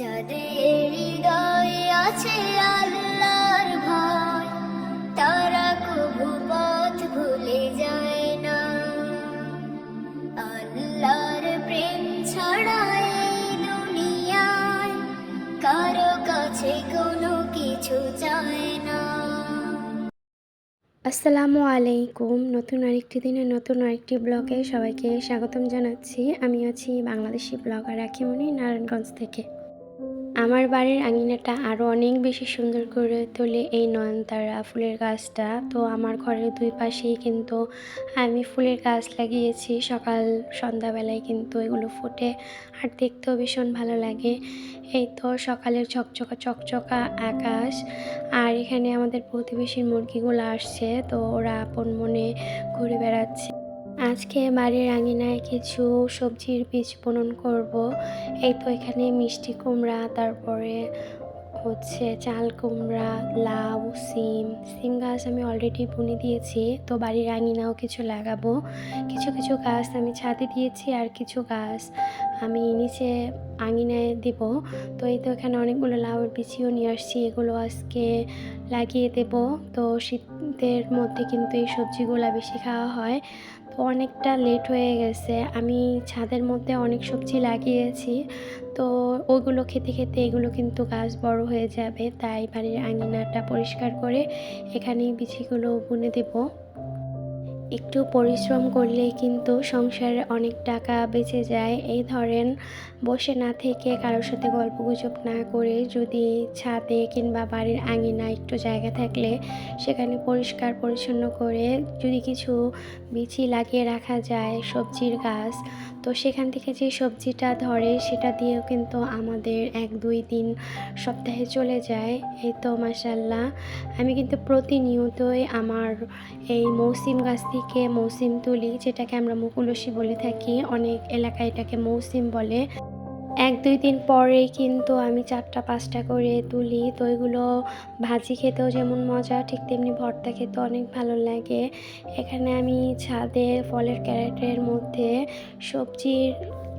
যাদের হৃদয়ে আছে আল্লাহর ভয়, তারা কবু পথ ভুলে যায় না। আল্লাহর প্রেম ছাড়া এই দুনিয়ায় কারও কাছে কোনো কিছু চায় না। আসসালামু আলাইকুম, নতুন আরেকটি দিনে নতুন আরেকটি ব্লগে সবাইকে স্বাগতম জানাচ্ছি। আমি আছি বাংলাদেশি ব্লগার রাখিমণি নারায়ণগঞ্জ থেকে। আমার বাড়ির আঙিনাটা আরও অনেক বেশি সুন্দর করে তোলে এই নয়নতারা ফুলের গাছটা। তো আমার ঘরের দুই পাশেই কিন্তু আমি ফুলের গাছ লাগিয়েছি। সকাল, সন্ধ্যাবেলায় কিন্তু এগুলো ফোটে আর দেখতেও ভীষণ ভালো লাগে। এই তো সকালের চকচকা চকচকা আকাশ আর এখানে আমাদের প্রতিবেশীর মুরগিগুলো আসছে। তো ওরা আপন মনে ঘুরে বেড়াচ্ছে। আজকে বাড়ির আঙিনায় কিছু সবজির বীজ বপন করব। এই তো এখানে মিষ্টি কুমড়া, তারপরে হচ্ছে চাল কুমড়া, লাউ, সিম। সিম গাছ আমি অলরেডি বুনে দিয়েছি, তো বাড়ির আঙিনাও কিছু লাগাবো। কিছু কিছু গাছ আমি ছাদে দিয়েছি আর কিছু গাছ আমি নিচে আঙিনায় দিব। তো এই তো এখানে অনেকগুলো লাউয়ের বিচিও নিয়ে আসছি, এগুলো আজকে লাগিয়ে দেব। তো শীতের মধ্যে কিন্তু এই সবজিগুলো বেশি খাওয়া হয়। তো অনেকটা লেট হয়ে গেছে। আমি ছাদের মধ্যে অনেক সবজি লাগিয়েছি। তো ওগুলো খেতে খেতে এগুলো কিন্তু গাছ বড় হয়ে যাবে। তাই বাড়ির আঙিনাটা পরিষ্কার করে এখানেই বিচিগুলো বুনে দেবো। একটু পরিশ্রম করলে কিন্তু সংসারে অনেক টাকা বেঁচে যায়। এই ধরেন, বসে না থেকে কারোর সাথে গল্প গুজব না করে যদি ছাদে কিংবা বাড়ির আঙিনা একটু জায়গা থাকলে সেখানে পরিষ্কার পরিচ্ছন্ন করে যদি কিছু বিচি লাগিয়ে রাখা যায়, সবজির গাছ, তো সেখান থেকে যে সবজিটা ধরে সেটা দিয়েও কিন্তু আমাদের এক, দুই দিন সপ্তাহে চলে যায়। এই তো মাসাল্লাহ আমি কিন্তু প্রতিনিয়তই আমার এই মৌসিম গাছ থেকে মৌসিম তুলি, যেটাকে আমরা মুকুলসি বলে থাকি। অনেক এলাকায় এটাকে মৌসিম বলে। এক, দুই দিন পরেই কিন্তু আমি চারটা, পাঁচটা করে তুলি। তো এগুলো ভাজি খেতেও যেমন মজা, ঠিক তেমনি ভর্তা খেতে অনেক ভালো লাগে। এখানে আমি ছাদে ফলের ক্যারেটের মধ্যে সবজির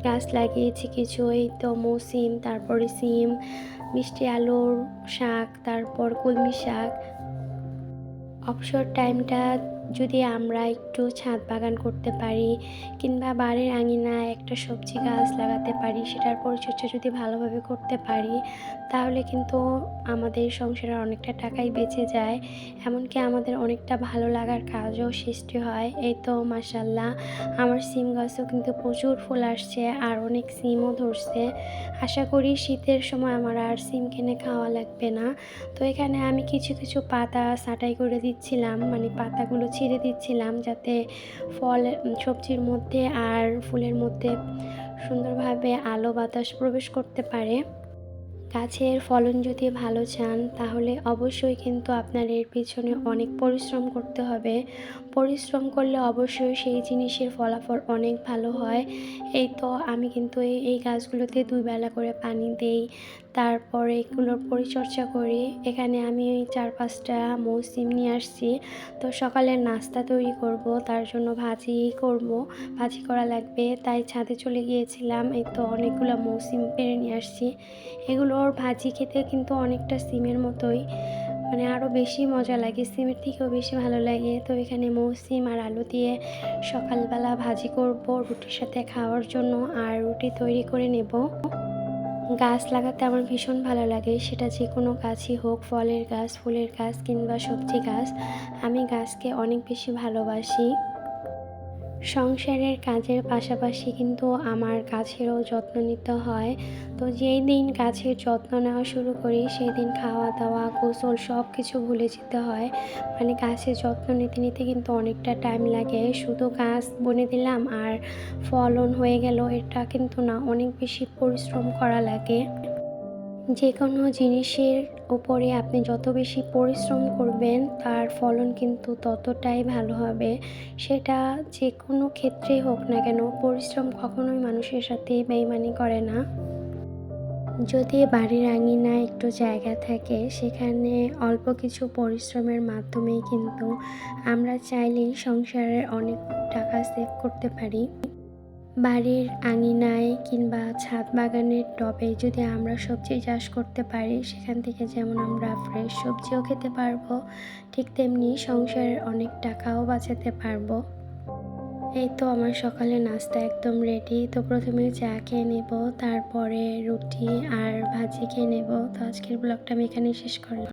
গাছ লাগিয়েছি কিছু, এই তো মৌসিম, তারপরে সিম, মিষ্টি আলুর শাক, তারপর কলমি শাক। অবসর টাইমটা যদি আমরা একটু ছাদ বাগান করতে পারি কিংবা বাড়ির আঙিনায় একটা সবজি গাছ লাগাতে পারি, সেটার পরিচর্যা যদি ভালোভাবে করতে পারি, তাহলে কিন্তু আমাদের সংসারের অনেকটা টাকাই বেঁচে যায়। এমনকি আমাদের অনেকটা ভালো লাগার কাজও সৃষ্টি হয়। এই তো মাসাল্লাহ আমার সিম গাছও কিন্তু প্রচুর ফুল আসছে আর অনেক সিমও ধরছে। আশা করি শীতের সময় আমার আর সিম কিনে খাওয়া লাগবে না। তো এখানে আমি কিছু কিছু পাতা ছাঁটাই করে দিচ্ছিলাম মানে পাতাগুলো ছিঁড়ে দিচ্ছিলাম যাতে ফল, সবজির মধ্যে আর ফুলের মধ্যে সুন্দরভাবে আলো বাতাস প্রবেশ করতে পারে। গাছের ফলন যদি ভালো চান, তাহলে অবশ্যই কিন্তু আপনার এর পিছনে অনেক পরিশ্রম করতে হবে। পরিশ্রম করলে অবশ্যই সেই জিনিসের ফলাফল অনেক ভালো হয়। এই তো আমি কিন্তু এই এই গাছগুলোতে দুই বেলা করে পানি দেই। তারপরে এগুলোর পরিচর্যা করি। এখানে আমি ওই চার পাঁচটা মৌসিম নিয়ে আসছি। তো সকালের নাস্তা তৈরি করব, তার জন্য ভাজি করব। ভাজি করা লাগবে, তাই ছাদে চলে গিয়েছিলাম। এই তো অনেকগুলো মৌসিম পেরে নিয়ে আসছি। এগুলোর ভাজি খেতে কিন্তু অনেকটা সিমের মতোই। মানে আরও বেশি মজা লাগে, সিমের থেকেও বেশি ভালো লাগে। তো এখানে মৌসিম আর আলু দিয়ে সকালবেলা ভাজি করব রুটির সাথে খাওয়ার জন্য, আর রুটি তৈরি করে নেব। গাছ লাগাতে আমার ভীষণ ভালো লাগে। সেটা যে কোনো গাছই হোক, ফলের গাছ, ফুলের গাছ কিংবা সবজি গাছ, আমি গাছকে অনেক বেশি ভালোবাসি। সংসারের কাজের পাশাপাশি কিন্তু আমার গাছেরও যত্ন নিতে হয়। তো যেই দিন গাছের যত্ন নেওয়া শুরু করি, সেই দিন খাওয়া দাওয়া, গোসল সব কিছু ভুলে যেতে হয়। মানে গাছের যত্ন নিতে নিতে কিন্তু অনেকটা টাইম লাগে। শুধু গাছ বনে দিলাম আর ফলন হয়ে গেল, এটা কিন্তু না, অনেক বেশি পরিশ্রম করা লাগে। যে কোনো জিনিসের উপরে আপনি যত বেশি পরিশ্রম করবেন, তার ফলন কিন্তু ততটাই ভালো হবে। সেটা যে কোনো ক্ষেত্রেই হোক না কেন, পরিশ্রম কখনোই মানুষের সাথে বেইমানি করে না। যদি বাড়ির আঙিনায় একটু জায়গা থাকে, সেখানে অল্প কিছু পরিশ্রমের মাধ্যমেই কিন্তু আমরা চাইলেই সংসারের অনেক টাকা সেভ করতে পারি। বাড়ির আঙিনায় কিংবা ছাদ বাগানের টবে যদি আমরা সবজি চাষ করতে পারি, সেখান থেকে যেমন আমরা ফ্রেশ সবজিও খেতে পারব, ঠিক তেমনি সংসারের অনেক টাকাও বাঁচাতে পারব। এই তো আমার সকালে নাস্তা একদম রেডি তো প্রথমে চা খেয়ে নেব, তারপরে রুটি আর ভাজি খেয়ে নেব। তো আজকের ব্লগটা আমি এখানেই শেষ করলাম।